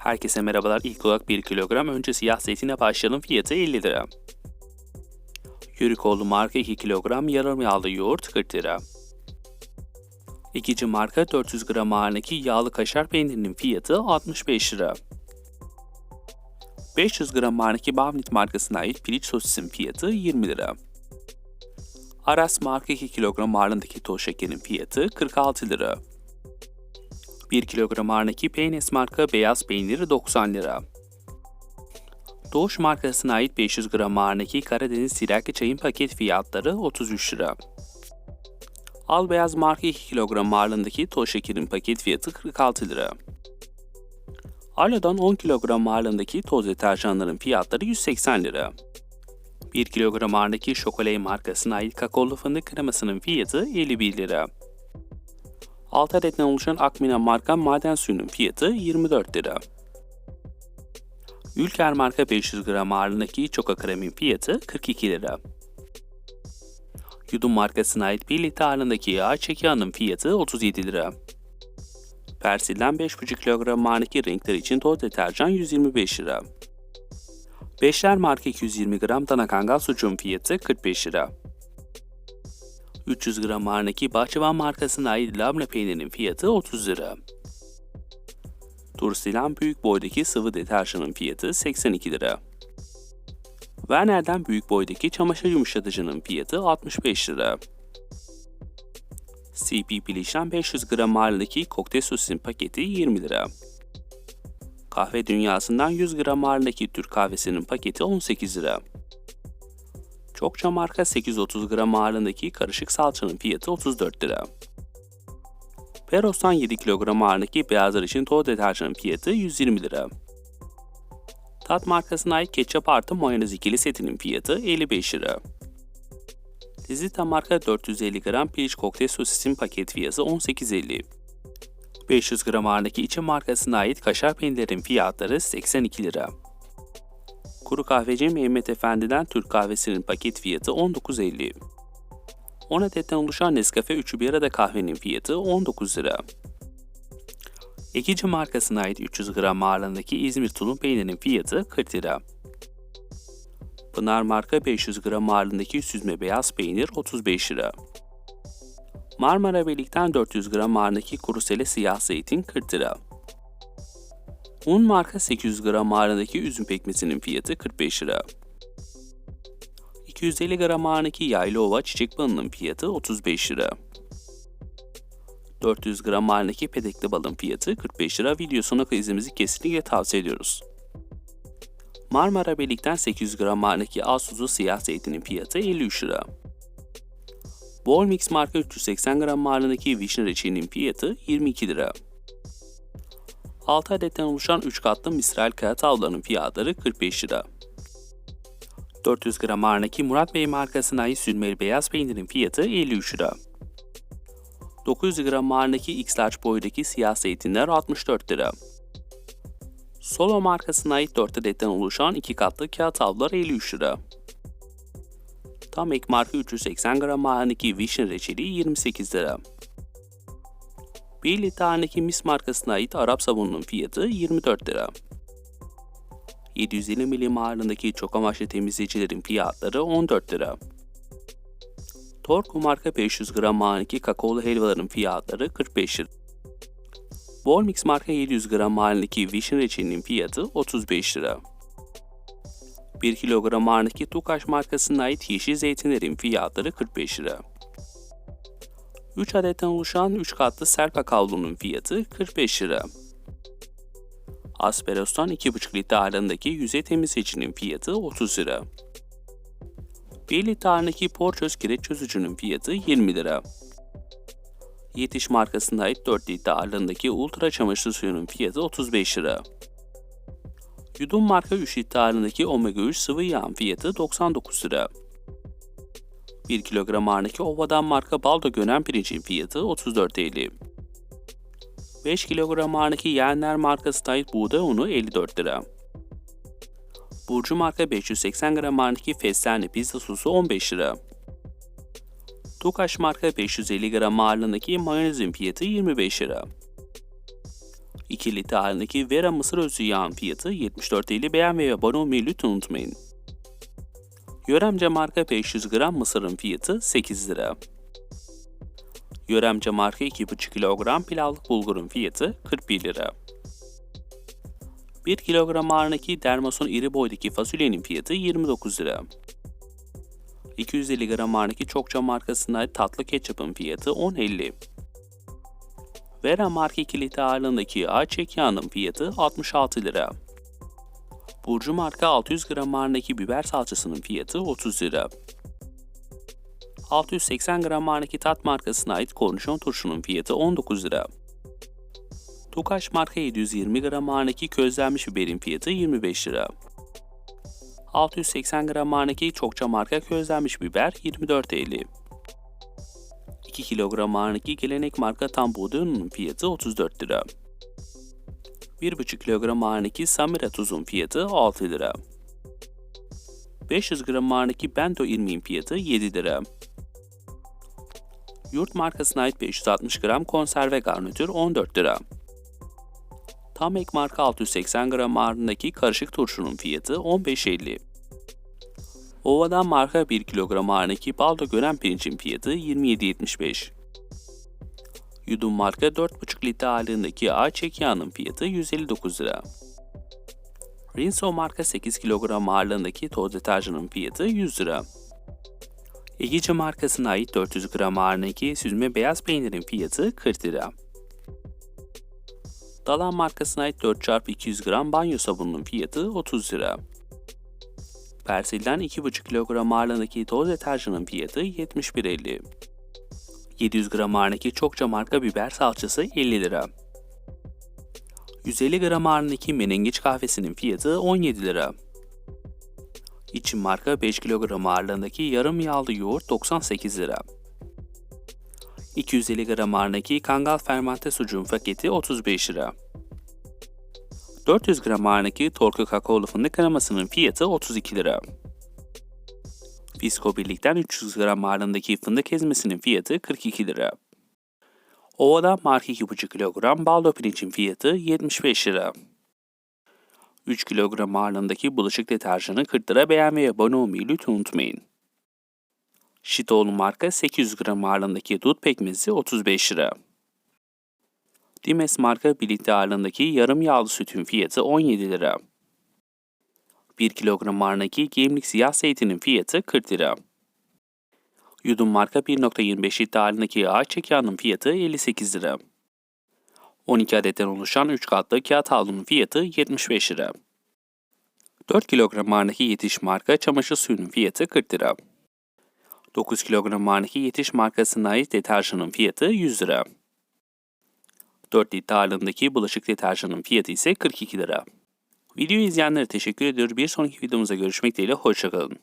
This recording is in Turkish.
Herkese merhabalar. İlk olarak 1 kilogram önce siyah zeytine başlayalım. Fiyatı 50 lira. Yörükoğlu marka 2 kilogram yarım yağlı yoğurt 40 lira. İkinci marka 400 gram ağırlığındaki yağlı kaşar peynirinin fiyatı 65 lira. 500 gram ağırlığındaki Bavnit markasına ait piliç sosisin fiyatı 20 lira. Aras marka 2 kilogram ağırlığındaki toz şekerin fiyatı 46 lira. 1 kilogram ağırlığındaki Peynes marka beyaz peyniri 90 lira. Doğuş markasına ait 500 gram ağırlığındaki Karadeniz Sirake çayın paket fiyatları 33 lira. Al beyaz marka 2 kilogram ağırlığındaki toz şekerin paket fiyatı 46 lira. Alo'dan 10 kilogram ağırlığındaki toz deterjanların fiyatları 180 lira. 1 kilogram ağırlığındaki Şokolay markasına ait kakaolu fındık kremasının fiyatı 51 lira. 6 adetten oluşan Akmina marka maden suyunun fiyatı 24 lira. Ülker marka 500 gram ağırlığındaki Çoka kremin fiyatı 42 lira. Yudum markasına ait 1 litre ağırlığındaki yağ çekiyağının fiyatı 37 lira. Persil'den 5,5 kilogram ağırlığındaki renkler için toz deterjan 125 lira. Beşler marka 220 gram dana kangal sucuğun fiyatı 45 lira. 300 gram ağırlığındaki Bahçıvan markasına ait labne peynirinin fiyatı 30 lira. Tursilan büyük boydaki sıvı deterjanın fiyatı 82 lira. Werner'den büyük boydaki çamaşır yumuşatıcının fiyatı 65 lira. CP Piliş'ten 500 gram ağırlığındaki kokteyl sosin paketi 20 lira. Kahve dünyasından 100 gram ağırlığındaki Türk kahvesinin paketi 18 lira. Çokça marka 830 gram ağırlığındaki karışık salçanın fiyatı 34 lira. Peros'tan 7 kilogram ağırlığındaki beyazlar için toz deterjanın fiyatı 120 lira. Tat markasına ait ketçap artı mayonez ikili setinin fiyatı 55 lira. Lizita marka 450 gram piliç kokteyl sosisin paket fiyatı 18.50. 500 gram ağırlığındaki içi markasına ait kaşar peynirlerin fiyatları 82 lira. Kuru kahveci Mehmet Efendi'den Türk kahvesinin paket fiyatı 19.50. 10 adetten oluşan Nescafe üçü bir arada kahvenin fiyatı 19 lira. Ekici markasına ait 300 gram ağırlığındaki İzmir tulum peynirinin fiyatı 40 lira. Pınar marka 500 gram ağırlığındaki süzme beyaz peynir 35 lira. Marmara Belik'ten 400 gram ağırlığındaki kuru sele siyah zeytin 40 lira. Un marka 800 gram ağırlığındaki üzüm pekmezinin fiyatı 45 lira. 250 gram ağırlığındaki yaylı ova çiçek balının fiyatı 35 lira. 400 gram ağırlığındaki pedekli balın fiyatı 45 lira. Video kadar izlemenizi kesinlikle tavsiye ediyoruz. Marmara Belik'ten 800 gram ağırlığındaki Asuzu siyah zeytinin fiyatı 53 lira. Bol Mix marka 380 gram ağırlığındaki vişne reçelinin fiyatı 22 lira. 6 adetten oluşan 3 katlı misral kağıt tavlanın fiyatları 45 lira. 400 gram ağırlığındaki Murat Bey markasına ait sürmeli beyaz peynirin fiyatı 53 lira. 900 gram ağırlığındaki X-Large boydaki siyah zeytinler 64 lira. Solo markasına ait 4 adetten oluşan 2 katlı kağıt tavlar 53 lira. Tam ek marka 380 gram ağırlığındaki vişne reçeli 28 lira. 1 litre ağırlığındaki Mis markasına ait Arap sabununun fiyatı 24 lira. 750 milim ağırlığındaki çok amaçlı temizleyicilerin fiyatları 14 lira. Torku marka 500 gram ağırlığındaki kakaolu helvaların fiyatları 45 lira. Bolmix marka 700 gram ağırlığındaki vişne reçelinin fiyatı 35 lira. 1 kilogram ağırlığındaki Tukaş markasına ait yeşil zeytinlerin fiyatları 45 lira. 3 adetten oluşan 3 katlı serpa kavlunun fiyatı 45 lira. Asperos'tan 2,5 litre ağırlığındaki yüzey temizleyicinin fiyatı 30 lira. 1 litre ağırlığındaki porçöz kireç çözücünün fiyatı 20 lira. Yetiş markasına ait 4 litre ağırlığındaki ultra çamaşır suyunun fiyatı 35 lira. Yudum marka 3 litre ağırlığındaki omega 3 sıvı yağın fiyatı 99 lira. 1 kilogram ağırlığındaki Ova'dan marka baldo gönen pirincin fiyatı 34 TL. 5 kilogram ağırlığındaki Yeğenler markası ait buğday unu 54 lira. Burcu marka 580 gram ağırlığındaki fesleğenli pizza sosu 15 lira. Tukaş marka 550 gram ağırlığındaki mayonezin fiyatı 25 lira. 2 litre halindeki Vera mısır özü yağın fiyatı 74.50 beğen ve abone olmayı lütfen unutmayın. Yöremce marka 500 gram mısırın fiyatı 8 lira. Yöremce marka 2,5 kilogram pilavlık bulgurun fiyatı 41 lira. 1 kilogram ağırındaki dermason iri boydaki fasulyenin fiyatı 29 lira. 250 gram ağırındaki çokça markasına ait tatlı ketçapın fiyatı 10.50. Vera marka 2 litre ağırlığındaki ayçiçek yağının fiyatı 66 lira. Burcu marka 600 gram ağırlığındaki biber salçasının fiyatı 30 lira. 680 gram ağırlığındaki tat markasına ait kornişon turşunun fiyatı 19 lira. Tukaş marka 720 gram ağırlığındaki közlenmiş biberin fiyatı 25 lira. 680 gram ağırlığındaki çokça marka közlenmiş biber 24.50. 2 kilogram ağırlığındaki gelenek marka tam buğday ununun fiyatı 34 lira. 1,5 kilogram ağırlığındaki samira tuzun fiyatı 6 lira. 500 gram ağırlığındaki bento irmiğin fiyatı 7 lira. Yurt markasına ait 560 gram konserve garnitür 14 lira. Tam ek marka 680 gram ağırlığındaki karışık turşunun fiyatı 15.50. Ova'dan marka 1 kilogram ağırlığındaki baldo gören pirincin fiyatı 27.75. Yudum marka 4,5 litre ağırlığındaki ayçiçek yağının fiyatı 159 lira. Rinso marka 8 kilogram ağırlığındaki toz deterjanın fiyatı 100 lira. Egici markasına ait 400 gram ağırlığındaki süzme beyaz peynirin fiyatı 40 lira. Dalan markasına ait 4x200 gram banyo sabununun fiyatı 30 lira. Persil'den 2,5 kilogram ağırlığındaki toz deterjanın fiyatı 71.50. 700 gram ağırlığındaki çokça marka biber salçası 50 lira. 150 gram ağırlığındaki menengiç kahvesinin fiyatı 17 lira. İçin marka 5 kilogram ağırlığındaki yarım yağlı yoğurt 98 lira. 250 gram ağırlığındaki kangal fermente sucuğun paketi 35 lira. 400 gram ağırlığındaki torku kakaolu fındık kremasının fiyatı 32 lira. Fisko birlikten 300 gram ağırlığındaki fındık ezmesinin fiyatı 42 lira. Ova'dan marka 2,5 kilogram baldo pirincin fiyatı 75 lira. 3 kilogram ağırlığındaki bulaşık deterjanı 40 lira beğen ve abone olmayı lütfen unutmayın. Şitoğlu marka 800 gram ağırlığındaki dut pekmezi 35 lira. Dimes marka 1 litre ağırlığındaki yarım yağlı sütün fiyatı 17 lira. 1 kilogram ağırlığındaki gemlik siyah zeytinin fiyatı 40 lira. Yudum marka 1.25 litre ayçiçek yağının fiyatı 58 lira. 12 adetten oluşan 3 katlı kağıt havlunun fiyatı 75 lira. 4 kilogram ağırlığındaki yetiş marka çamaşır suyunun fiyatı 40 lira. 9 kilogram ağırlığındaki yetiş markasına ait deterjanın fiyatı 100 lira. 4 litre ağırlığındaki bulaşık deterjanın fiyatı ise 42 lira. Videoyu izleyenlere teşekkür ediyor. Bir sonraki videomuzda görüşmek dileğiyle hoşçakalın.